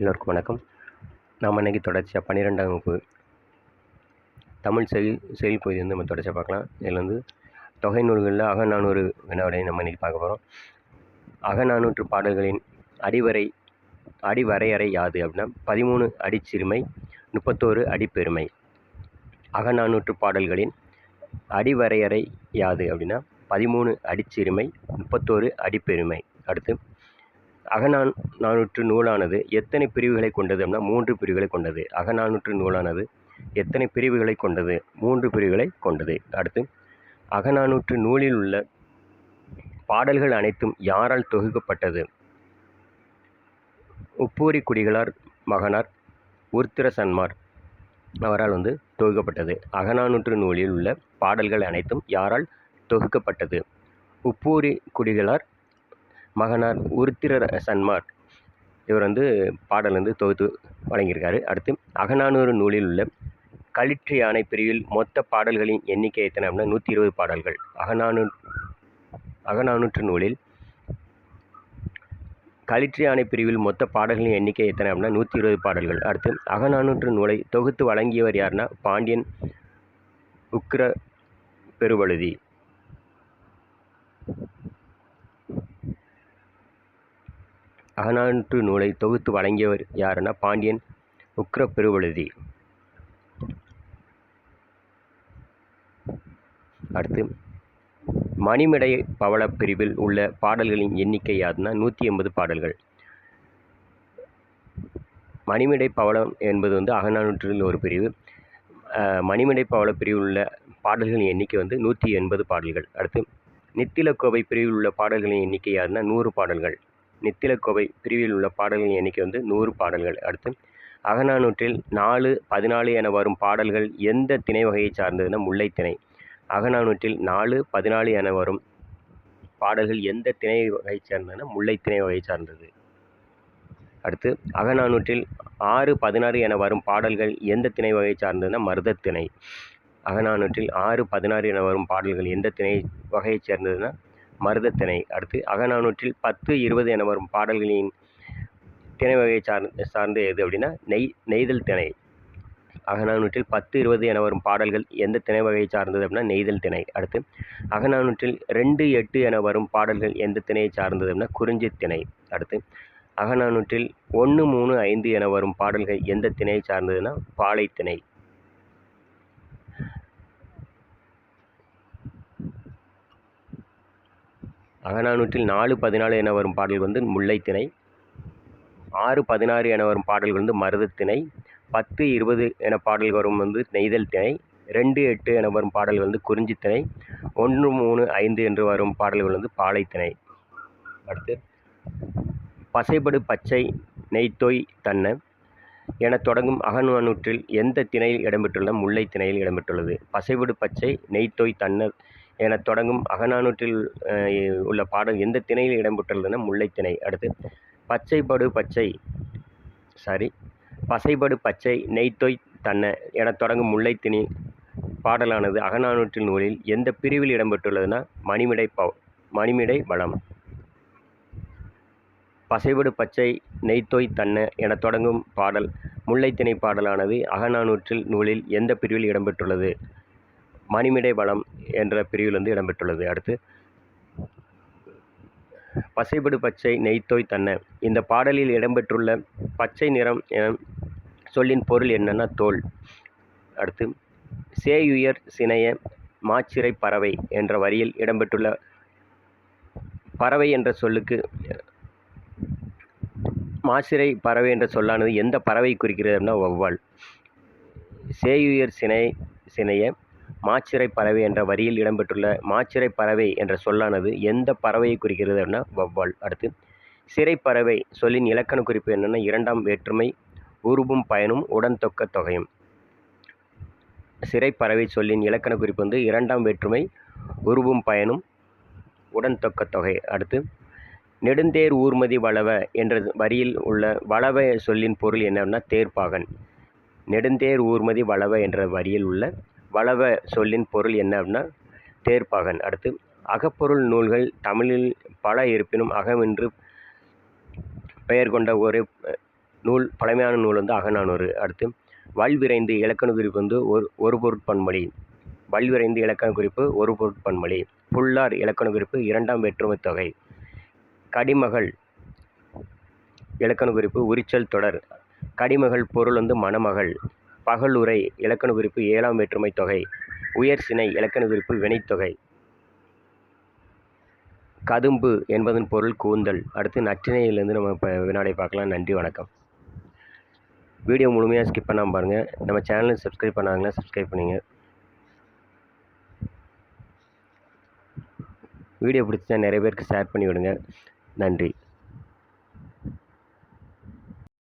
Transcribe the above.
எல்லோருக்கும் வணக்கம். நாம் இன்றைக்கி தொடர்ச்சியாக பன்னிரெண்டாம் வகுப்பு தமிழ் செயல் செயல் பகுதி வந்து நம்ம தொடர்ச்சியாக பார்க்கலாம். இதில் வந்து தொகை நூல்களில் அகநானூறு வினாவினை நம்ம இன்றைக்கி பார்க்க போகிறோம். அகநானூற்று பாடல்களின் அடிவரை அடிவரையறை யாது அப்படின்னா பதிமூணு அடிச்சிறுமை முப்பத்தோரு அடிப்பெருமை. அகநானூற்று பாடல்களின் அடிவரையறை யாது அப்படின்னா பதிமூணு அடிச்சிறுமை முப்பத்தோரு அடிப்பெருமை. அடுத்து அகநான் நானூற்று நூலானது எத்தனை பிரிவுகளை கொண்டது அப்படின்னா மூன்று பிரிவுகளை கொண்டது. அகநானூற்று நூலானது எத்தனை பிரிவுகளை கொண்டது? மூன்று பிரிவுகளை கொண்டது. அடுத்து அகநானூற்று நூலில் உள்ள பாடல்கள் அனைத்தும் யாரால் தொகுக்கப்பட்டது? உப்பூரி குடிகளார் மகனார் உருத்திர சன்மார் அவரால் வந்து தொகுக்கப்பட்டது. அகநானூற்று நூலில் உள்ள பாடல்கள் அனைத்தும் யாரால் தொகுக்கப்பட்டது? உப்பூரி குடிகளார் மகனார் உருத்திர சன்மார். இவர் வந்து பாடல் வந்து தொகுத்து வழங்கியிருக்காரு. அடுத்து அகநானூறு நூலில் உள்ள களிற்று யானை பிரிவில் மொத்த பாடல்களின் எண்ணிக்கை எத்தனை அப்படின்னா நூற்றி இருபது பாடல்கள். அகநானூ அகநானூற்று நூலில் களிற்று யானை பிரிவில் மொத்த பாடல்களின் எண்ணிக்கை எத்தனை அப்படின்னா நூற்றி இருபது பாடல்கள். அடுத்து அகநானூற்று நூலை தொகுத்து வழங்கியவர் யாருன்னா பாண்டியன் உக்கிர பெருவழுதி அகநானூற்று நூலை தொகுத்து வழங்கியவர் யாருன்னா பாண்டியன் உக்கிர பெருவழுதி அடுத்து மணிமடை பவளப் பிரிவில் உள்ள பாடல்களின் எண்ணிக்கை யாருன்னா நூற்றி எண்பது பாடல்கள். மணிமடை பவளம் என்பது வந்து அகநானூற்றில் ஒரு பிரிவு. மணிமடை பவள பிரிவில் உள்ள பாடல்களின் எண்ணிக்கை வந்து நூற்றி எண்பது பாடல்கள். அடுத்து நித்திலக்கோவை பிரிவில் உள்ள பாடல்களின் எண்ணிக்கை யாருன்னா நூறு பாடல்கள். நித்திலக்கோவை பிரிவில் உள்ள பாடல்களின் எண்ணிக்கை வந்து நூறு பாடல்கள். அடுத்து அகநானூற்றில் நாலு பதினாலு என வரும் பாடல்கள் எந்த திணை வகையை சார்ந்ததுன்னா முல்லைத்திணை அகநானூற்றில் நாலு பதினாலு என வரும் பாடல்கள் எந்த திணை வகை சார்ந்ததுன்னா முல்லைத்திணை வகை சார்ந்தது. அடுத்து அகநானூற்றில் ஆறு பதினாறு என வரும் பாடல்கள் எந்த திணை வகை சார்ந்ததுன்னா மருதத்திணை அகநானூற்றில் ஆறு பதினாறு என வரும் பாடல்கள் எந்த திணை வகையைச் சேர்ந்ததுன்னா மருதத்திணை அடுத்து அகநானூற்றில் பத்து இருபது என வரும் பாடல்களின் திணை வகையை சார் சார்ந்து எது அப்படின்னா நெய் நெய்தல் திணை. அகநானூற்றில் பத்து இருபது என வரும் பாடல்கள் எந்த திணை வகையை சார்ந்தது அப்படின்னா நெய்தல் திணை. அடுத்து அகநானூற்றில் ரெண்டு எட்டு என வரும் பாடல்கள் எந்த திணையை சார்ந்தது அப்படின்னா குறிஞ்சி திணை. அடுத்து அகநானூற்றில் ஒன்று மூணு ஐந்து என வரும் பாடல்கள் எந்த திணையை சார்ந்ததுன்னா பாலை திணை. அகநானூற்றில் நாலு பதினாலு என வரும் பாடல் வந்து முல்லைத்திணை ஆறு பதினாறு என வரும் பாடல்கள் வந்து மருதத்திணை பத்து இருபது என பாடல் வரும் வந்து நெய்தல் திணை ரெண்டு எட்டு என வரும் பாடல்கள் வந்து குறிஞ்சித்திணை ஒன்று மூணு ஐந்து என்று வரும் பாடல்கள் வந்து பாலைத்திணை. அடுத்து பசைபடு பச்சை நெய்த்தோய் தன்ன என தொடங்கும் அகநானூற்றில் எந்த திணையில் இடம்பெற்றுள்ள முல்லை திணையில் இடம்பெற்றுள்ளது? பசைபடு பச்சை நெய்த்தோய் தன்ன என தொடங்கும் அகநானூற்றில் உள்ள பாடல் எந்த திணையில் இடம்பெற்றுள்ளதுன்னா முல்லைத்திணை. அடுத்து பச்சைப்படு பச்சை சாரி பசைபடு பச்சை நெய்த்தொய் தன்ன எனத் தொடங்கும் முல்லைத்திணி பாடலானது அகநானூற்றில் நூலில் எந்த பிரிவில் இடம்பெற்றுள்ளதுன்னா மணிமிடை ப மணிமிடை வளம். பசைபடு பச்சை நெய்த்தோய் தன்ன என தொடங்கும் பாடல் முல்லைத்திணை பாடலானது அகநானூற்றில் நூலில் எந்த பிரிவில் இடம்பெற்றுள்ளது? மணிமிடை வளம் என்ற பிரிவில் வந்து இடம்பெற்றுள்ளது. அடுத்து பசைபடு பச்சை நெய்த்தோய் தன்ன. இந்த பாடலில் இடம்பெற்றுள்ள பச்சை நிறம் என சொல்லின் பொருள் என்னன்னா தோல். அடுத்து சேயுயர் சினைய மாச்சிறை பறவை என்ற வரியில் இடம்பெற்றுள்ள பறவை என்ற சொல்லுக்கு மாசிறை பறவை என்ற சொல்லானது எந்த பறவை குறிக்கிறது அப்படின்னா வௌவால். சேயுயர் சினை சினைய மாச்சிறை பறவை என்ற வரியில் இடம்பெற்றுள்ள மாச்சிறை பறவை என்ற சொல்லானது எந்த பறவையை குறிக்கிறது அப்படின்னா வௌவால். அடுத்து சிறைப்பறவை சொல்லின் இலக்கண குறிப்பு என்னென்னா இரண்டாம் வேற்றுமை உருவும் பயனும் உடன் தொக்க தொகையும். சிறைப்பறவை சொல்லின் இலக்கண குறிப்பு வந்து இரண்டாம் வேற்றுமை உருவும் பயனும் உடன் தொக்க தொகை. அடுத்து நெடுந்தேர் ஊர்மதி வளவ என்ற வரியில் உள்ள வளவ சொல்லின் பொருள் என்னன்னா தேர்ப்பாகன். நெடுந்தேர் ஊர்மதி வளவ என்ற வரியில் உள்ள வளவ சொல்லின் பொருள் என்ன அப்படின்னா தேர்ப்பாகன். அடுத்து அகப்பொருள் நூல்கள் தமிழில் பல இருப்பினும் அகமென்று பெயர் கொண்ட ஒரு நூல் பழமையான நூல் வந்து அகநானூறு. அடுத்து வல்விரைந்து இலக்கண குறிப்பு வந்து ஒரு ஒரு பொருட்பன்மொழி வல்விரைந்து இலக்கண குறிப்பு ஒரு பொருட்பன்மொழி புல்லார் இலக்கண குறிப்பு இரண்டாம் வேற்றுமை தொகை. கடிமகள் இலக்கண குறிப்பு உரிச்சல் தொடர். கடிமகள் பொருள் வந்து மணமகள். பகலுரை இலக்கண குறிப்பு ஏழாம் வேற்றுமை தொகை. உயர் சினை இலக்கண குறிப்பு வினைத்தொகை கதும்பு என்பதன் பொருள் கூந்தல். அடுத்து நற்றினையிலேருந்து நம்ம இப்போ வினாடி பார்க்கலாம். நன்றி வணக்கம். வீடியோ முழுமையாக ஸ்கிப் பண்ணாமல் பாருங்கள் நம்ம சேனலை சப்ஸ்கிரைப் பண்ணாங்கன்னா சப்ஸ்கிரைப் பண்ணுங்க. வீடியோ பிடிச்சா நிறைய பேருக்கு ஷேர் பண்ணி விடுங்க நன்றி.